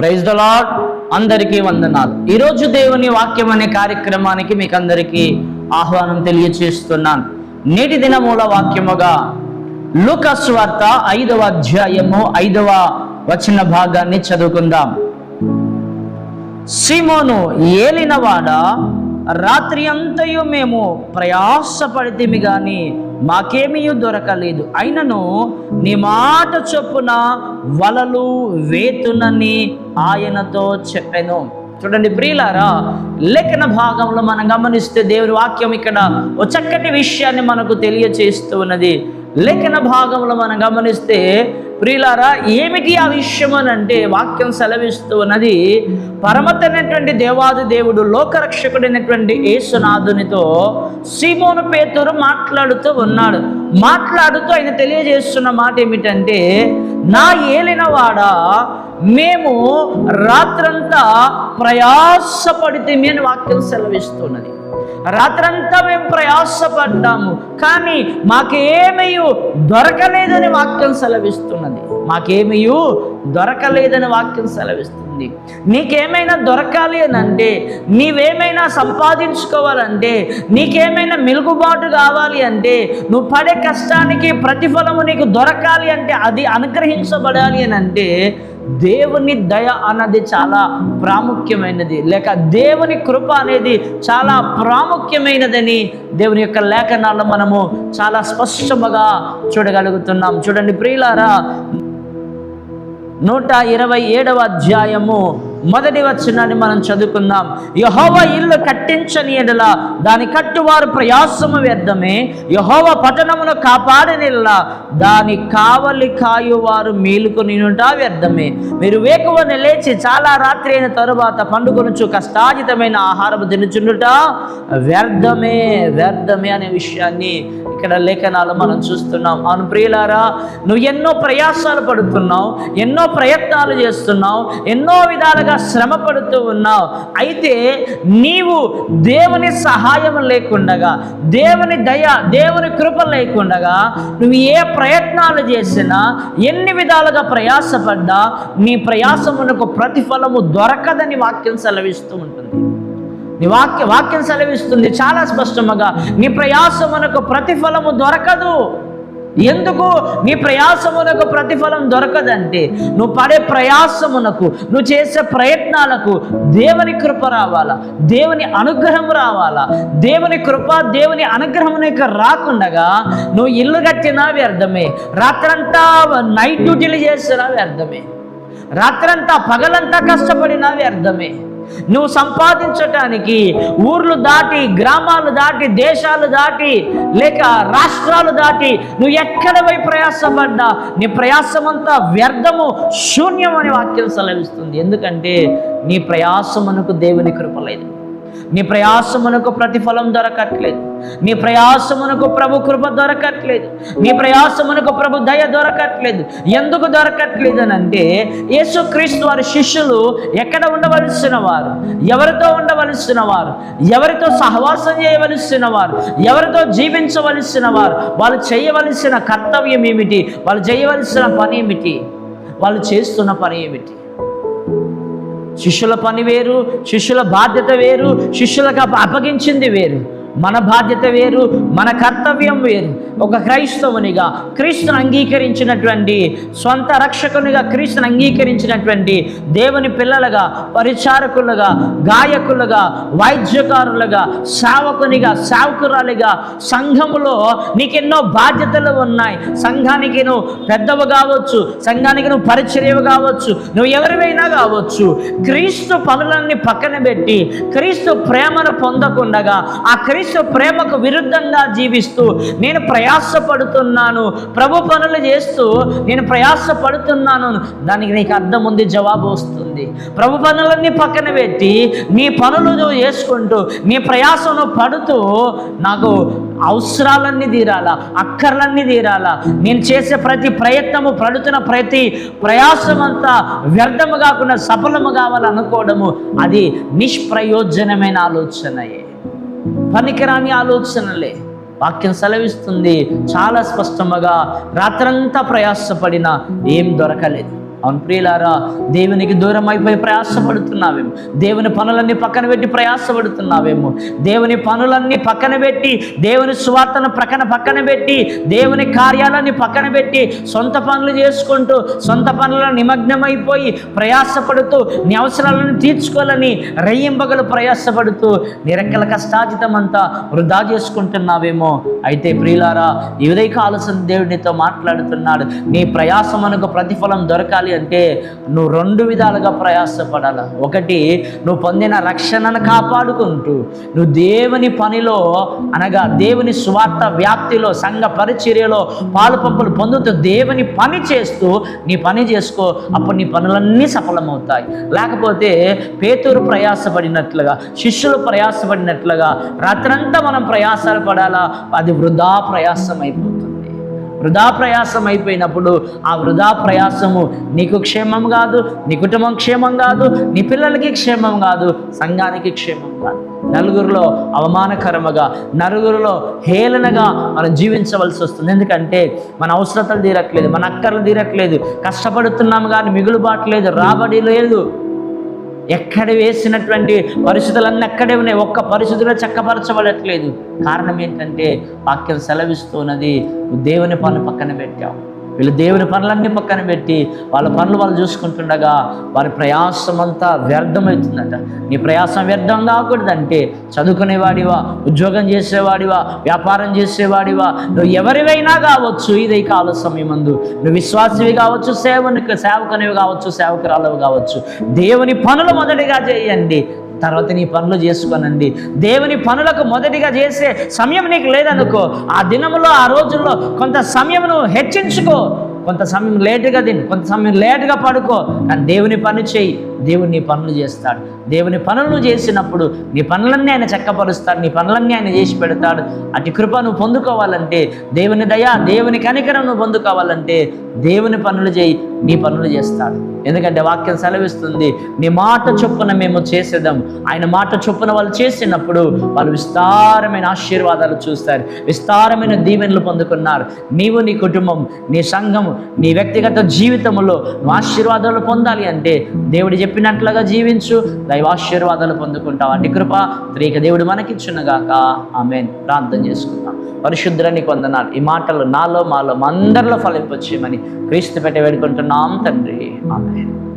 Praise the lord అందరికీ వందనాలు. ఈరోజు దేవుని వాక్యం అనే కార్యక్రమానికి మీకు అందరికీ ఆహ్వానం తెలియచేస్తున్నాను. నేటి దినమూల వాక్యముగా లూకస్ వార్త ఐదవ అధ్యాయము ఐదవ వచన భాగాన్ని చదువుకుందాం. సిమోను ఏలినవాడ రాత్రి అంతయు మేము ప్రయాసపడితేమి గాని మాకేమీ దొరకలేదు. అయినను నీ మాట చొప్పున వలలు వేతునని ఆయనతో చెప్పాను. చూడండి ప్రియులారా లేఖన భాగంలో మనం గమనిస్తే దేవుని వాక్యం ఇక్కడ ఒక చక్కటి విషయాన్ని మనకు తెలియచేస్తూ ఉన్నది. లేఖన భాగంలో మనం గమనిస్తే ప్రియులారా ఏమిటి ఆ విషయం అని అంటే వాక్యం సెలవిస్తూ ఉన్నది పరమతైనటువంటి దేవాది దేవుడు లోకరక్షకుడైనటువంటి యేసునాథునితో సీమోను పేతురు మాట్లాడుతూ ఉన్నాడు. మాట్లాడుతూ ఆయన తెలియజేస్తున్న మాట ఏమిటంటే నా ఏలినవాడా మేము రాత్రంతా ప్రయాసపడితే అని వాక్యం సెలవిస్తున్నది. రాత్రంతా మేము ప్రయాసపడ్డాము కానీ మాకేమీ దొరకలేదని వాక్యం సెలవిస్తున్నది. మాకేమీ దొరకలేదని వాక్యం సెలవిస్తుంది. నీకేమైనా దొరకాలి అని అంటే నీవేమైనా సంపాదించుకోవాలంటే నీకేమైనా మెలుగుబాటు కావాలి అంటే నువ్వు పడే కష్టానికి ప్రతిఫలము నీకు దొరకాలి అంటే అది అనుగ్రహించబడాలి అని అంటే దేవుని దయ అన్నది చాలా ప్రాముఖ్యమైనది. లేక దేవుని కృప అనేది చాలా ప్రాముఖ్యమైనదని దేవుని యొక్క లేఖనాల్లో మనము చాలా స్పష్టముగా చూడగలుగుతున్నాం. చూడండి ప్రియులారా నూట ఇరవై ఏడవ అధ్యాయము మొదటి వచనాన్ని మనం చదువుకుందాం. యహోవ ఇల్లు కట్టించని ఎడల దాని కట్టువారు ప్రయాసము వ్యర్థమే. యహోవ పట్టణమును కాపాడనిల్ల దాని కావలి కాయువారు మేలుకొనినుట వ్యర్థమే. మీరు వేకువని లేచి చాలా రాత్రి అయిన తరువాత పండుగనుచు కష్టాజితమైన ఆహారం తినుచుండుట వ్యర్థమే. వ్యర్థమే అనే విషయాన్ని ఇక్కడ లేఖనాలు మనం చూస్తున్నాం. అవును ప్రియులారా నువ్వు ఎన్నో ప్రయాసాలు పడుతున్నావు ఎన్నో ప్రయత్నాలు చేస్తున్నావు ఎన్నో విధాలుగా శ్రమ పడుతూ ఉన్నావు. అయితే నీవు దేవుని సహాయం లేకుండగా దేవుని దయ దేవుని కృప లేకుండగా నువ్వు ఏ ప్రయత్నాలు చేసినా ఎన్ని విధాలుగా ప్రయాసపడ్డా నీ ప్రయాసమునకు ప్రతిఫలము దొరకదని వాక్యం సెలవిస్తూ ఉంటుంది. నీ వాక్య వాక్యం సెలవిస్తుంది చాలా స్పష్టముగా. నీ ప్రయాసమునకు ప్రతిఫలము దొరకదు. ఎందుకు? నీ ప్రయాసమునకు ప్రతిఫలం దొరకదంటే. నువ్వు పడే ప్రయాసమునకు నువ్వు చేసే ప్రయత్నాలకు దేవుని కృప రావాలా? దేవుని అనుగ్రహం రావాలా? దేవుని కృప దేవుని అనుగ్రహం రాకుండగా నువ్వు ఇల్లు కట్టినా వ్యర్థమే. రాత్రంతా నైట్ డ్యూటీలు చేసినా వ్యర్థమే. రాత్రంతా పగలంతా కష్టపడినా వ్యర్థమే. నువ్వు సంపాదించటానికి ఊర్లు దాటి గ్రామాలు దాటి దేశాలు దాటి లేక రాష్ట్రాలు దాటి నువ్వు ఎక్కడ పోయి ప్రయాసపడ్డా? నీ ప్రయాసమంతా వ్యర్థము శూన్యం అనే వాక్యం సెలవిస్తుంది. ఎందుకంటే నీ ప్రయాసమునకు దేవుని కృపలేదు నీ ప్రయాసమునకు ప్రతిఫలం దొరకట్లేదు. నీ ప్రయాసమునకు ప్రభు కృప దొరకట్లేదు. నీ ప్రయాసమునకు ప్రభు దయ దొరకట్లేదు. ఎందుకు దొరకట్లేదు అని అంటే యేసుక్రీస్తు వారి శిష్యులు ఎక్కడ ఉండవలసిన వారు ఎవరితో ఉండవలసిన వారు ఎవరితో సహవాసం చేయవలసిన వారు ఎవరితో జీవించవలసిన వారు వాళ్ళు చేయవలసిన కర్తవ్యం ఏమిటి? వాళ్ళు చేయవలసిన పని ఏమిటి? వాళ్ళు చేస్తున్న పని ఏమిటి? శిష్యుల పని వేరు శిష్యుల బాధ్యత వేరు శిష్యులకు అప్పగించింది వేరు. మన బాధ్యత వేరు మన కర్తవ్యం వేరు. ఒక క్రైస్తవునిగా క్రీస్తుని అంగీకరించినటువంటి సొంత రక్షకునిగా క్రీస్తుని అంగీకరించినటువంటి దేవుని పిల్లలుగా పరిచారకులుగా గాయకులుగా వైద్యకారులుగా సేవకునిగా సేవకురాలిగా సంఘములో నీకెన్నో బాధ్యతలు ఉన్నాయి. సంఘానికి నువ్వు పెద్దవు కావచ్చు సంఘానికి నువ్వు పరిచర్యవు కావచ్చు నువ్వు ఎవరివైనా కావచ్చు. క్రీస్తు పనులన్నీ పక్కన పెట్టి క్రీస్తు ప్రేమను పొందకుండగా ఆ క్రీస్తు ప్రేమకు విరుద్ధంగా జీవిస్తూ నేను ప్రయాసపడుతున్నాను ప్రభు పనులు చేస్తూ నేను ప్రయాసపడుతున్నాను దానికి నీకు అర్థం ఉంది జవాబు వస్తుంది. ప్రభు పనులన్నీ పక్కన పెట్టి నీ పనులు నువ్వు చేసుకుంటూ నీ ప్రయాసను పడుతూ నాకు అవసరాలన్నీ తీరాలా అక్కర్లన్నీ తీరాలా. నేను చేసే ప్రతి ప్రయత్నము పడుతున్న ప్రతి ప్రయాసమంతా వ్యర్థము కాకుండా సఫలము కావాలనుకోవడము అది నిష్ప్రయోజనమైన ఆలోచనయే. పనికిరాని ఆలోచనలే. వాక్యం సెలవిస్తుంది. చాలా స్పష్టముగా రాత్రంతా ప్రయాసపడినా ఏం దొరకలేదు. అవును ప్రియులారా దేవునికి దూరం అయిపోయి ప్రయాసపడుతున్నావేమో. దేవుని పనులన్నీ పక్కన పెట్టి ప్రయాసపడుతున్నావేమో. దేవుని పనులన్నీ పక్కన పెట్టి దేవుని సువార్తను ప్రక్కన పక్కన పెట్టి దేవుని కార్యాలన్నీ పక్కన పెట్టి సొంత పనులు చేసుకుంటూ సొంత పనులను నిమగ్నమైపోయి ప్రయాసపడుతూ నీ అవసరాలను తీర్చుకోవాలని రెయ్యింబగలు ప్రయాసపడుతూ నిరంకల కష్టాజితం అంతా వృధా చేసుకుంటున్నావేమో. అయితే ప్రియులారా ఈ ఉదయక ఆలోచన దేవుడితో మాట్లాడుతున్నాడు నీ ప్రయాసమునకు ప్రతిఫలం దొరకాలి అంటే నువ్వు రెండు విధాలుగా ప్రయాసపడాలి? ఒకటి నువ్వు పొందిన రక్షణను కాపాడుకుంటూ నువ్వు దేవుని పనిలో అనగా దేవుని స్వార్థ వ్యాప్తిలో సంఘ పరిచర్యలో పాలు పంపులు పొందుతూ దేవుని పని చేస్తూ నీ పని చేసుకో అప్పుడు నీ పనులన్నీ సఫలమవుతాయి. లేకపోతే పేతురు ప్రయాసపడినట్లుగా శిష్యులు ప్రయాసపడినట్లుగా రాత్రంతా మనం ప్రయాసాలు పడాలా అది వృధా ప్రయాసం అయిపోతుంది వృధా ప్రయాసం అయిపోయినప్పుడు ఆ వృధా ప్రయాసము నీకు క్షేమం కాదు నీ కుటుంబం క్షేమం కాదు నీ పిల్లలకి క్షేమం కాదు సంఘానికి క్షేమం కాదు. నలుగురిలో అవమానకరముగా నలుగురిలో హేళనగా మనం జీవించవలసి వస్తుంది. ఎందుకంటే మన అవసరతలు తీరట్లేదు మన అక్కర్లు తీరట్లేదు. కష్టపడుతున్నాము కానీ మిగులుబాటు లేదు రాబడి లేదు. ఎక్కడ వేసినటువంటి పరిస్థితులన్నీ అక్కడే ఉన్నాయి. ఒక్క పరిస్థితిలో చక్కపరచబడట్లేదు. కారణం ఏంటంటే వాక్యం సెలవిస్తున్నది దేవుని పనులు పక్కన పెట్టావు. వీళ్ళు దేవుని పనులన్నీ పక్కన పెట్టి వాళ్ళ పనులు వాళ్ళు చూసుకుంటుండగా వారి ప్రయాసం అంతా వ్యర్థమవుతుందట. నీ ప్రయాసం వ్యర్థం కాకూడదంటే చదువుకునేవాడివా ఉద్యోగం చేసేవాడివా వ్యాపారం చేసేవాడివా నువ్వు ఎవరివైనా కావచ్చు ఇదే కాల సమయమందు. నువ్వు విశ్వాసవి కావచ్చు సేవకు సేవకునివి కావచ్చు సేవకురాలవి కావచ్చు. దేవుని పనులు మొదటిగా చేయండి. తర్వాత నీ పనులు చేసుకోనండి. దేవుని పనులకు మొదటిగా చేసే సమయం నీకు లేదనుకో ఆ దినములో ఆ రోజుల్లో కొంత సమయం నువ్వు హెచ్చించుకో. కొంత సమయం లేటుగా తిని కొంత సమయం లేటుగా పడుకో. కానీ దేవుని పని చేయి. దేవుని నీ పనులు చేస్తాడు. దేవుని పనులు చేసినప్పుడు నీ పనులన్నీ ఆయన చక్కపరుస్తాడు నీ పనులన్నీ ఆయన చేసి పెడతాడు. అటు కృప నువ్వు పొందుకోవాలంటే దేవుని దయ దేవుని కనికరం నువ్వు పొందుకోవాలంటే దేవుని పనులు చేయి నీ పనులు చేస్తాడు. ఎందుకంటే వాక్యం సెలవిస్తుంది నీ మాట చొప్పున మేము చేసేదాం. ఆయన మాట చొప్పున వాళ్ళు చేసినప్పుడు వాళ్ళు విస్తారమైన ఆశీర్వాదాలు చూస్తారు విస్తారమైన దీవెనలు పొందుకున్నారు. నీవు నీ కుటుంబం నీ సంఘం నీ వ్యక్తిగత జీవితంలో నువ్వు ఆశీర్వాదాలు పొందాలి అంటే దేవుడు చెప్పినట్లుగా జీవించు. దైవాశీర్వాదాలు పొందుకుంటావు. అటు కృప త్రీక దేవుడు మనకిచ్చునగాక. ఆమెన్. ప్రార్థన చేసుకుందాం. పరిశుద్ధులని కొందనాలు. ఈ మాటలు నాలో మాలో మా అందరిలో ఫలింపచ్చేయమని క్రీస్తు పెట్టి వేడుకుంటున్నాం తండ్రి. ఆమె